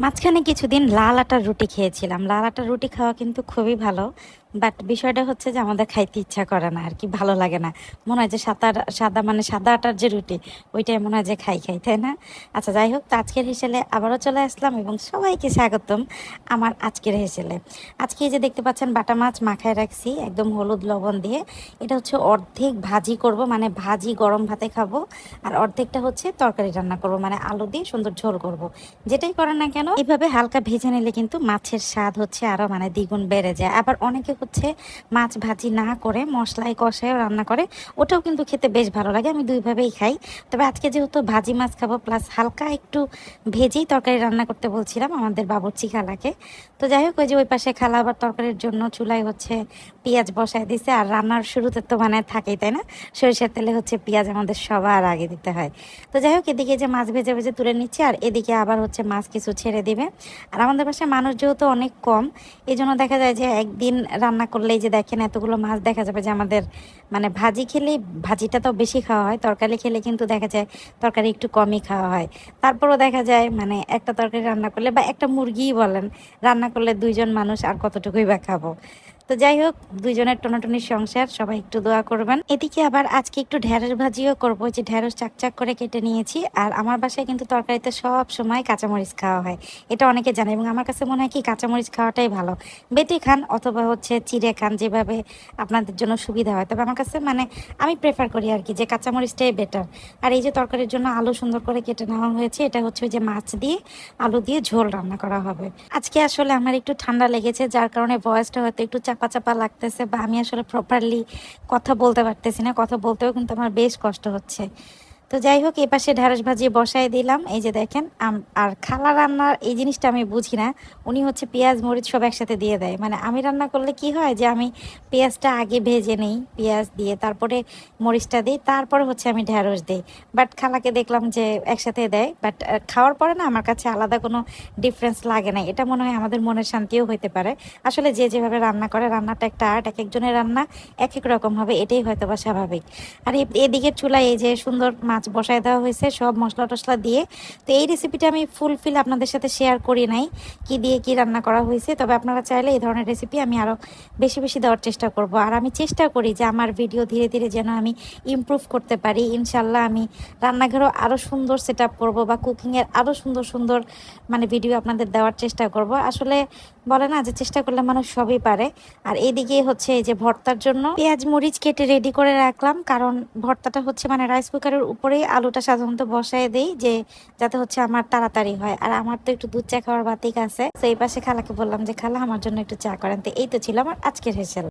মাঝখানে কিছুদিন লাল আটার রুটি খেয়েছিলাম। লাল আটার রুটি খাওয়া কিন্তু খুবই ভালো। বাট বিষয়টা হচ্ছে যে আমাদের খাইতে ইচ্ছা করে না, আর কি ভালো লাগে না। মনে হয় যে সাদা সাদা মানে সাদা আটার যে রুটি, ওইটাই মনে হয় যে খাই খাই, তাই না? আচ্ছা যাই হোক, তো আজকের হিসেলে আবারও চলে আসলাম এবং সবাইকে স্বাগতম আমার আজকের হিসেলে। আজকে এই যে দেখতে পাচ্ছেন বাটা মাছ মাখায় রাখছি, একদম হলুদ লবণ দিয়ে। এটা হচ্ছে অর্ধেক ভাজি করব মানে ভাজি গরম ভাতে খাব, আর অর্ধেকটা হচ্ছে তরকারি রান্না করব মানে আলু দিয়ে সুন্দর ঝোল করব। যেটাই করেন না কেন এইভাবে হালকা ভেজে নিলে কিন্তু মাছের স্বাদ হচ্ছে আরও মানে দ্বিগুণ বেড়ে যায়। আবার অনেকে হচ্ছে মাছ ভাজি না করে, মশলায় কষায় রান্না করে। ওটাও কিন্তু খেতে বেশ ভালো লাগে, আমি দুইভাবেই খাই। তবে আজকে যেহেতু ভাজি মাছ খাব, প্লাস হালকা একটু ভেজেই তরকারি রান্না করতে বলছিলাম আমাদের বাবুর্চি খালাকে। তো যাই হোক, ওই যে ওই পাশে খালা আবার তরকারির জন্য চুলায় হচ্ছে পেঁয়াজ বসায় দিছে, আর রান্নার শুরুতে তো মানে থাকেই, তাই না? সরিষার তেলে হচ্ছে পেঁয়াজ আমাদের সবার আগে দিতে হয়। তো যাই হোক, এদিকে যে মাছ ভেজে ভেজে তুলে নিচ্ছে, আর এদিকে আবার হচ্ছে মাছ কিছু ছেড়ে দিবে। আর আমাদের পাশে মানুষ যেহেতু অনেক কম এই জন্য দেখা যায় যে একদিন রান্না করলেই যে দেখেন এতগুলো মাছ দেখা যাবে যে আমাদের মানে ভাজি খেলেই ভাজিটা তো বেশি খাওয়া হয়, তরকারি খেলে কিন্তু দেখা যায় তরকারি একটু কমই খাওয়া হয়। তারপরও দেখা যায় মানে একটা তরকারি রান্না করলে বা একটা মুরগিই বলেন, রান্না করলে দুইজন মানুষ আর কতটুকুই বা খাব। তো যাই হোক, দুইজনের টনাটনির সংসার, সবাই একটু দোয়া করবেন। এদিকে আবার আজকে একটু ঢ্যাঁড়স ভাজিও করব যে ঢ্যাঁড়স চাকচাক করে কেটে নিয়েছি। আর আমার বাসায় কিন্তু তরকারিতে সব সময় কাঁচামরিচ খাওয়া হয়। এটা অনেকে জানে এবং আমার কাছে মনে হয় কি, কাঁচামরিচ খাওয়াটাই ভালো। বেটে খান অথবা হচ্ছে চিড়ে খান, যেভাবে আপনাদের জন্য সুবিধা হয়। তবে আমার কাছে মানে আমি প্রেফার করি আর কি, যে কাঁচামরিচটাই বেটার আর এই যে তরকারির জন্য আলু সুন্দর করে কেটে নেওয়া হয়েছে, এটা হচ্ছে যে মাছ দিয়ে, আলু দিয়ে ঝোল রান্না করা হবে। আজকে আসলে আমার একটু ঠান্ডা লেগেছে, যার কারণে ভয়েসটা হয়তো একটু চাপা চাপা লাগতেছে বা আমি আসলে প্রপারলি কথা বলতে পারতেছি না, কথা বলতেও কিন্তু আমার বেশ কষ্ট হচ্ছে। তো যাই হোক এই পাশে ঢ্যাঁড়স ভাজি বসাই দিলাম। এই যে দেখেন আর খালা রান্নার এই জিনিসটা আমি বুঝি না। উনি হচ্ছে পেঁয়াজ, মরিচ সব একসাথে দিয়ে দেয়। মানে আমি রান্না করলে কি হয় যে, আমি পেঁয়াজটা আগে ভেজে নেই, পেঁয়াজ দিয়ে তারপরে মরিচটা দিই, তারপরে হচ্ছে আমি ঢ্যাঁড়স দিই। বাট খালাকে দেখলাম যে একসাথে দেয়, বাট খাওয়ার পরে না আমার কাছে আলাদা কোনো ডিফারেন্স লাগে না। এটা মনে হয় আমাদের মনের শান্তিও হইতে পারে। আসলে যে যেভাবে রান্না করে, রান্নাটা একটা আর্ট, এক একজনের রান্না এক এক রকম হবে, এটাই হয়তো বা স্বাভাবিক। আর এদিকের চুলায় এই যে সুন্দর বসায় দেওয়া হয়েছে, সব মশলা টশলা দিয়ে। তো এই রেসিপিটা আমি ফুলফিল আপনাদের সাথে শেয়ার করি নাই, কি দিয়ে কি রান্না করা হয়েছে। তবে আপনারা চাইলে এই ধরনের রেসিপি আমি আরও বেশি বেশি দেওয়ার চেষ্টা করব। আর আমি চেষ্টা করি যে আমার ভিডিও ধীরে ধীরে যেন আমি ইমপ্রুভ করতে পারি। ইনশাল্লাহ আমি রান্নাঘরও আরও সুন্দর সেট আপ করব বা কুকিংয়ের আরও সুন্দর সুন্দর মানে ভিডিও আপনাদের দেওয়ার চেষ্টা করব। আসলে বলে না যে চেষ্টা করলে মানুষ সবই পারে। আর এইদিকে হচ্ছে এই যে ভর্তার জন্য পেঁয়াজ, মরিচ কেটে রেডি করে রাখলাম। কারণ ভর্তাটা হচ্ছে মানে রাইস কুকারের উপরেই আলুটা সাধারণত বসায় দেই যে যাতে হচ্ছে আমার তাড়াতাড়ি হয়। আর আমার তো একটু দুধ চা খাওয়ার বাতিক আছে। এই পাশে খালাকে বললাম যে, খালা, আমার জন্য একটু চা করেন। তো এই তো ছিল আমার আজকের হেসেল